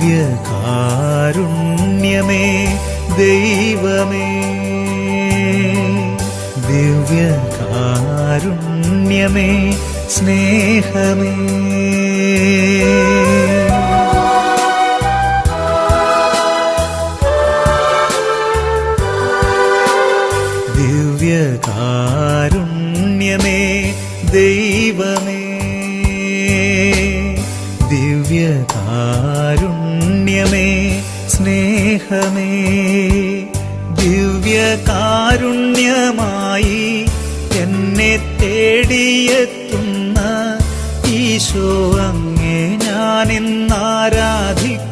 ദിവ്യകാരുണ്യമേ ദൈവമേ. ദിവ്യകാരുണ്യമേ സ്നേഹമേ. ദിവ്യകാരുണ്യമേ ദൈവമേ. കാരുണ്യമേ സ്നേഹമേ. ദിവ്യകാരുണ്യമായി എന്നെ തേടിയെത്തുന്ന ഈശോ അങ്ങേ ഞാനിന്നാരാധിക്കും.